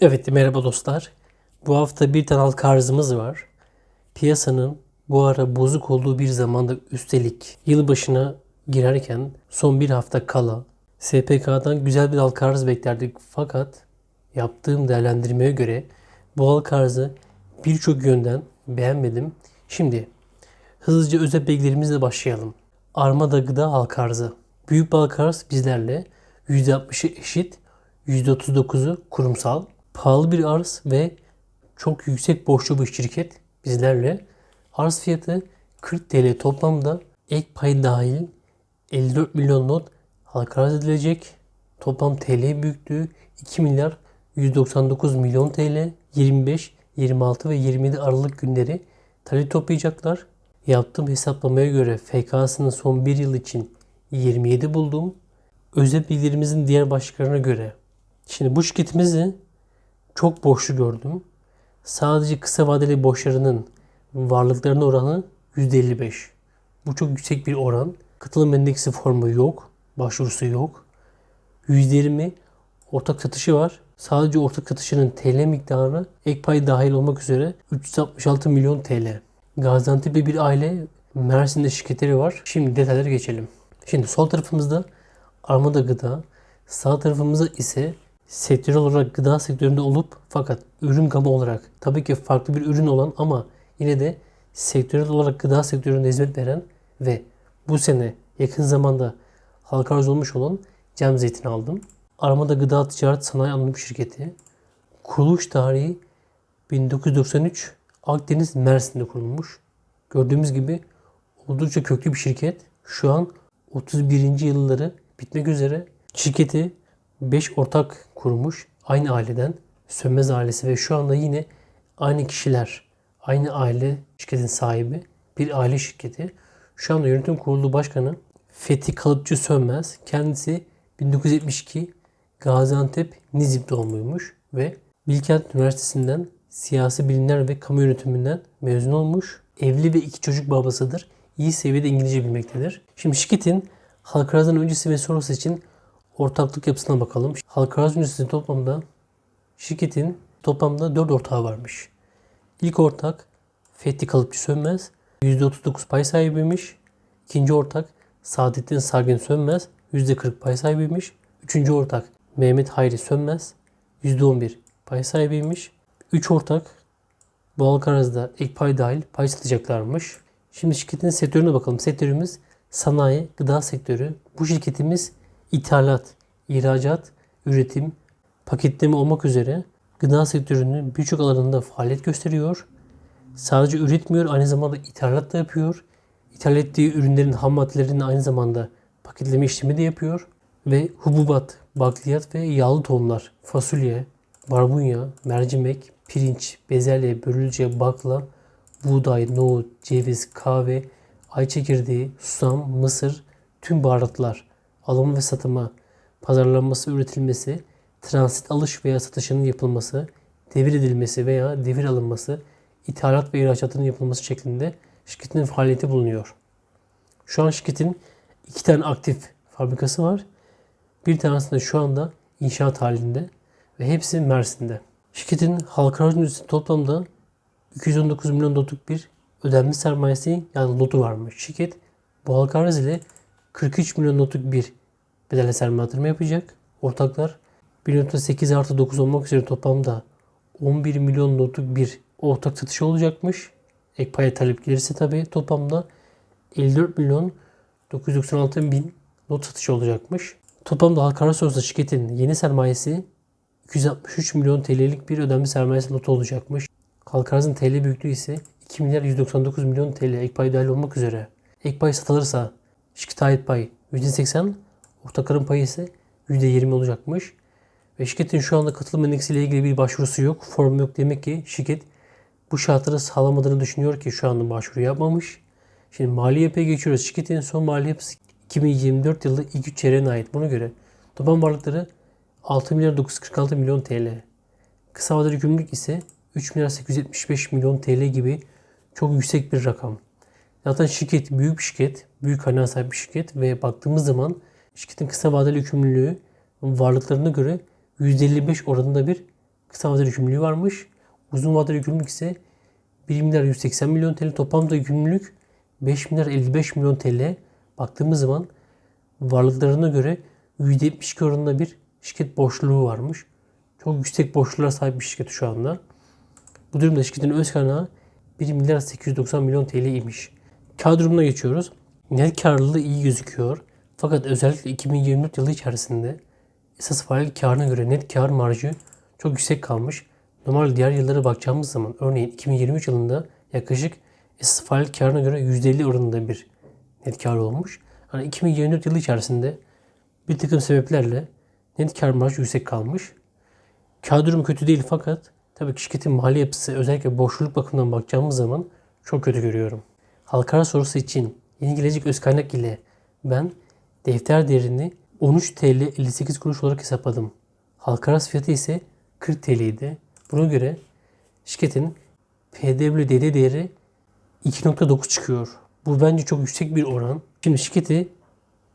Evet merhaba dostlar. Bu hafta bir tane halka arzımız var. Piyasanın bu ara bozuk olduğu bir zamanda üstelik yılbaşına girerken son bir hafta kala SPK'dan güzel bir halka arz beklerdik. Fakat yaptığım değerlendirmeye göre bu halka arzı birçok yönden beğenmedim. Şimdi hızlıca özet bilgilerimizle başlayalım. Armada gıda halka arzı. Büyük halka arz bizlerle %60'ı eşit, %39'u kurumsal, pahalı bir arz ve çok yüksek borçlu bir şirket bizlerle. Arz fiyatı 40 TL toplamda ek pay dahil 54 milyon not halka arz edilecek. Toplam TL büyüklüğü 2 milyar 199 milyon TL 25, 26 ve 27 Aralık günleri talep toplayacaklar. Yaptığım hesaplamaya göre FK'sının son bir yıl için 27 buldum. Özet bilgilerimizin diğer başlıklarına göre. Şimdi bu şirketimizi çok borçlu gördüm. Sadece kısa vadeli borçlarının varlıklarına oranı %55. Bu çok yüksek bir oran. Katılım endeksi formu yok. Başvurusu yok. %20 ortak satışı var. Sadece ortak satışının TL miktarı ek pay dahil olmak üzere 366 milyon TL. Gaziantep'te bir aile Mersin'de şirketleri var. Şimdi detaylara geçelim. Şimdi sol tarafımızda Armada Gıda, sağ tarafımızda ise sektörel olarak gıda sektöründe olup fakat ürün gamı olarak tabii ki farklı bir ürün olan ama yine de sektörel olarak gıda sektöründe hizmet veren ve bu sene yakın zamanda halka arz olmuş olan Cem Zeytin aldım. Armada Gıda Ticaret Sanayi Anonim Şirketi. Kuruluş tarihi 1993 Akdeniz Mersin'de kurulmuş. Gördüğümüz gibi oldukça köklü bir şirket. Şu an 31. yılları bitmek üzere. Şirketi 5 ortak kurmuş. Aynı aileden. Sönmez ailesi ve şu anda yine aynı kişiler. Aynı aile şirketin sahibi. Bir aile şirketi. Şu anda yönetim kurulu başkanı Fethi Kalıpçı Sönmez. Kendisi 1972 Gaziantep Nizip doğumluymuş ve Bilkent Üniversitesi'nden siyasi bilimler ve kamu yönetiminden mezun olmuş. Evli ve iki çocuk babasıdır. İyi seviyede İngilizce bilmektedir. Şimdi şirketin halka arzdan öncesi ve sonrası için ortaklık yapısına bakalım. Halka arz öncesi toplamda şirketin toplamda 4 ortağı varmış. İlk ortak Fethi Kalıpçı Sönmez %39 pay sahibiymiş. İkinci ortak Saadettin Sargın Sönmez %40 pay sahibiymiş. Üçüncü ortak Mehmet Hayri Sönmez %11 pay sahibiymiş. Üç ortak bu halka arzda ek pay dahil pay satacaklarmış. Şimdi şirketin sektörüne bakalım. Sektörümüz sanayi, gıda sektörü. Bu şirketimiz ithalat, ihracat, üretim, paketleme olmak üzere gıda sektörünün birçok alanında faaliyet gösteriyor. Sadece üretmiyor, aynı zamanda ithalat da yapıyor. İthal ettiği ürünlerin ham maddelerini aynı zamanda paketleme işlemi de yapıyor. Ve hububat, bakliyat ve yağlı tohumlar, fasulye, barbunya, mercimek, pirinç, bezelye, börülce, bakla, buğday, nohut, ceviz, kahve, ay çekirdeği, susam, mısır, tüm baharatlar, alımı ve satımı, pazarlanması, üretilmesi, transit alış veya satışının yapılması, devir edilmesi veya devir alınması, ithalat ve ihracatının yapılması şeklinde şirketin faaliyeti bulunuyor. Şu an şirketin iki tane aktif fabrikası var. Bir tanesi de şu anda inşaat halinde ve hepsi Mersin'de. Şirketin halka arz toplamda 219 milyon dotluk bir ödenmiş sermayesi yani lotu varmış. Şirket bu halka ile 43 milyon notluk bir bedelle sermaye yatırımı yapacak. Ortaklar 1.8 artı 9 olmak üzere toplamda 11 milyon notluk bir ortak satışı olacakmış. Ek paya talep gelirse tabii toplamda 54 milyon 996 bin not satışı olacakmış. Toplamda halka arz sonrası şirketin yeni sermayesi 263 milyon TL'lik bir ödenmiş sermayesi notu olacakmış. Halka arzın TL büyüklüğü ise 2 milyar 199 milyon TL ek pay dahil olmak üzere. Ek pay satılırsa şirkete ait pay %80, ortakların payı ise %20 olacakmış. Ve şirketin şu anda katılım endeksiyle ilgili bir başvurusu yok. Form yok. Demek ki şirket bu şartları sağlamadığını düşünüyor ki şu anda başvuru yapmamış. Şimdi mali yapıya geçiyoruz. Şirketin son mali yapısı 2024 yılı ilk 3 çeyreğine ait. Buna göre toplam varlıkları 6 milyar 946 milyon TL. Kısa vadeli gümrük ise 3 milyar 875 milyon TL gibi çok yüksek bir rakam. Zaten şirket büyük bir şirket, büyük kaynağa sahip bir şirket ve baktığımız zaman şirketin kısa vadeli yükümlülüğü varlıklarına göre %55 oranında bir kısa vadeli yükümlülüğü varmış. Uzun vadeli yükümlülük ise 1 milyar 180 milyon TL. Toplamda yükümlülük 5 milyar 55 milyon TL. Baktığımız zaman varlıklarına göre %72 oranında bir şirket borçluluğu varmış. Çok yüksek borçlulara sahip bir şirket şu anda. Bu durumda şirketin öz kaynağı 1 milyar 890 milyon TL imiş. Kar durumuna geçiyoruz. Net karlılığı iyi gözüküyor. Fakat özellikle 2024 yılı içerisinde esas faaliyet karına göre net kar marjı çok yüksek kalmış. Normal diğer yıllara bakacağımız zaman örneğin 2023 yılında yaklaşık esas faaliyet karına göre %50 oranında bir net kar olmuş. Yani 2024 yılı içerisinde bir takım sebeplerle net kar marjı yüksek kalmış. Kar durumu kötü değil fakat tabii ki şirketin mali yapısı özellikle borçluluk bakımından bakacağımız zaman çok kötü görüyorum. Halkara sorusu için yeni gelecek öz kaynak ile ben defter değerini 13 TL 58 kuruş olarak hesapladım. Halkara fiyatı ise 40 TL idi. Buna göre şirketin PWDD değeri 2.9 çıkıyor. Bu bence çok yüksek bir oran. Şimdi şirketi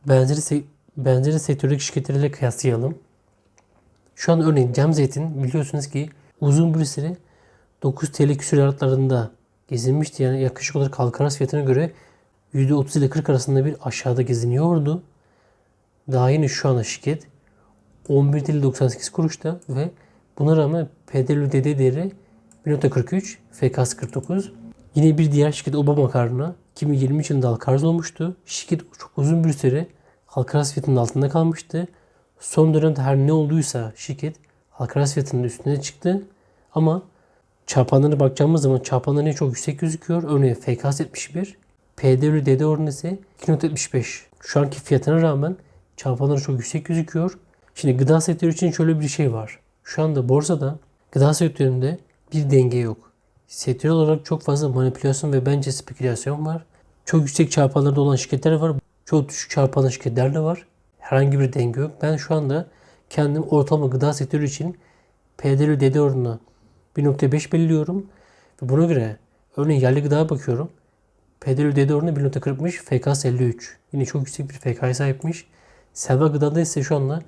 benzeri, benzeri sektördeki şirketlerle kıyaslayalım. Şu an örneğin Cem Zeytin biliyorsunuz ki uzun bir süre 9 TL küsuratlarında gezinmişti. Yani yaklaşık olarak halka arz fiyatına göre %30 ile 40 arasında bir aşağıda geziniyordu. Daha yeni şu anda şirket 11 TL 98 kuruşta ve buna rağmen PWDD değeri 1.43, FK'sı 49. Yine bir diğer şirket Obama karına 2023 yılında halka olmuştu. Şirket çok uzun bir süre halka arz fiyatının altında kalmıştı. Son dönemde her ne olduysa şirket halka arz fiyatının üstüne çıktı. Ama çarpanlarına bakacağımız zaman çarpanları çok yüksek gözüküyor. Örneğin FKS 71, PWDD oranı ise 2.75. Şu anki fiyatına rağmen çarpanları çok yüksek gözüküyor. Şimdi gıda sektörü için şöyle bir şey var. Şu anda borsada gıda sektöründe bir denge yok. Sektör olarak çok fazla manipülasyon ve bence spekülasyon var. Çok yüksek çarpanlarda olan şirketler var. Çok düşük çarpanlı şirketler de var. Herhangi bir denge yok. Ben şu anda kendim ortalama gıda sektörü için PDL-DD oranını 1.5 belirliyorum. Ve buna göre örneğin yerli gıdaya bakıyorum. PDL-DD oranı 1.40'mış. FKS 53. Yine çok yüksek bir FK'ya sahipmiş. Selva gıdada ise şu anda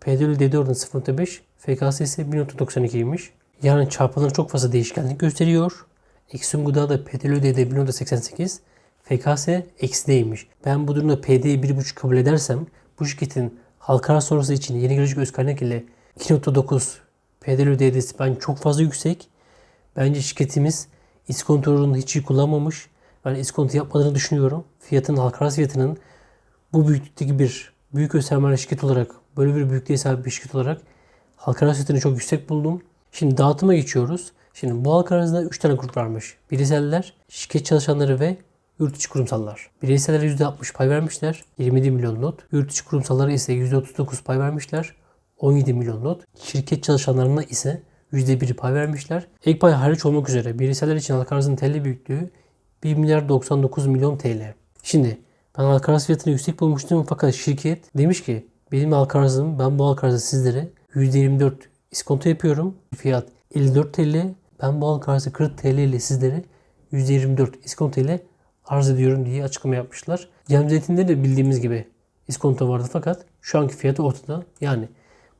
PDL-DD oranı 0.5. FKS ise 1.92'ymiş. Yani çarpanları çok fazla değişkenlik gösteriyor. Eksiyon gıdada PDL-DD 1.88. FKS eksideymiş. Ben bu durumda PD'yi 1.5 kabul edersem bu şirketin halka arz sonrası için yeni gelecek öz kaynak ile 2.9 PDL DD'si bence çok fazla yüksek. Bence şirketimiz iskontorunu hiç iyi kullanmamış. Ben iskonto yapmadığını düşünüyorum. Fiyatın halka fiyatının bu büyüklükteki bir büyük sermaye şirket olarak böyle bir büyüklüğe sahip bir şirket olarak halka fiyatını çok yüksek buldum. Şimdi dağıtıma geçiyoruz. Şimdi bu halka arzda 3 tane grup varmış. Bireyseller, şirket çalışanları ve yurt içi kurumsallar. Bireysellere %60 pay vermişler. 27 milyon not. Yurt içi kurumsallara ise %39 pay vermişler. 17 milyon not. Şirket çalışanlarına ise %1 pay vermişler. Ek pay hariç olmak üzere bireyseller için halka arzın TL büyüklüğü 1 milyar 99 milyon TL. Şimdi ben halka arz fiyatını yüksek bulmuştum fakat şirket demiş ki benim halka arzım ben bu halka arzı sizlere %24 iskonto yapıyorum. Fiyat 54 TL. Ben bu halka arzı 40 TL ile sizlere %24 iskonto ile arz ediyorum diye açıklama yapmışlar. Cem Zeytin'de de bildiğimiz gibi iskonto vardı fakat şu anki fiyatı ortada. Yani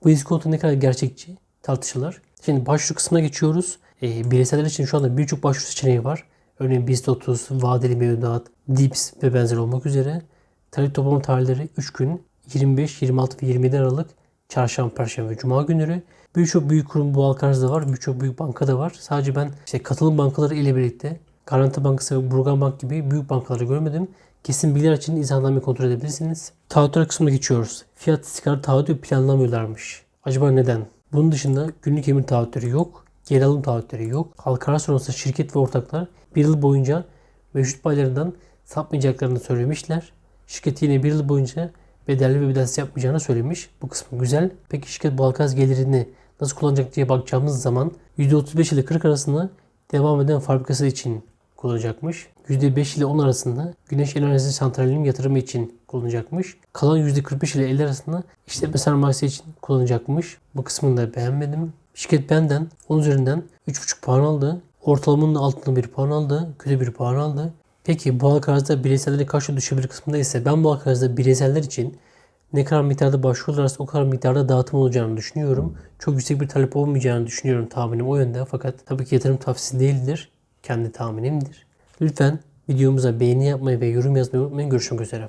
bu iskonto ne kadar gerçekçi tartışılır. Şimdi başvuru kısmına geçiyoruz. E, bireyseller için şu anda birçok başvuru seçeneği var. Örneğin BIST 30, vadeli mevduat, DIPS ve benzer olmak üzere. Talep toplama tarihleri 3 gün 25, 26 ve 27 Aralık Çarşamba, Perşembe ve Cuma günleri. Birçok büyük kurum bu halka arzda var. Birçok büyük banka da var. Sadece ben işte katılım bankaları ile birlikte Garanti Bankası ve Burgan Bank gibi büyük bankaları görmedim. Kesin bilgiler için izahlamayı kontrol edebilirsiniz. Taahhütler kısmına geçiyoruz. Fiyat istikrar taahhütü planlamıyorlarmış. Acaba neden? Bunun dışında günlük emir taahhütleri yok. Geri alım taahhütleri yok. Halka arz sonrası şirket ve ortaklar bir yıl boyunca mevcut paylarından sapmayacaklarını söylemişler. Şirket yine bir yıl boyunca bedelli ve bedelsiz yapmayacağını söylemiş. Bu kısmı güzel. Peki şirket bu halka gelirini nasıl kullanacak diye bakacağımız zaman %35 ile 40 arasında devam eden fabrikası için kullanacakmış. %5 ile 10 arasında güneş enerjisi santralinin yatırımı için kullanacakmış. Kalan %45 ile 50 arasında işletme sermayesi için kullanacakmış. Bu kısmını da beğenmedim. Şirket benden 10 üzerinden 3.5 puan aldı. Ortalamanın altında bir puan aldı. Kötü bir puan aldı. Peki bu halka arzda bireysellerin kaç düşebilir kısmında ise ben bu halka arzda bireyseller için Ne kadar miktarda başvurularsa o kadar miktarda dağıtım olacağını düşünüyorum. Çok yüksek bir talep olmayacağını düşünüyorum tahminim o yönde. Fakat tabii ki yatırım tavsiyesi değildir. Kendi tahminimdir. Lütfen videomuza beğeni yapmayı ve yorum yazmayı unutmayın. Görüşmek üzere.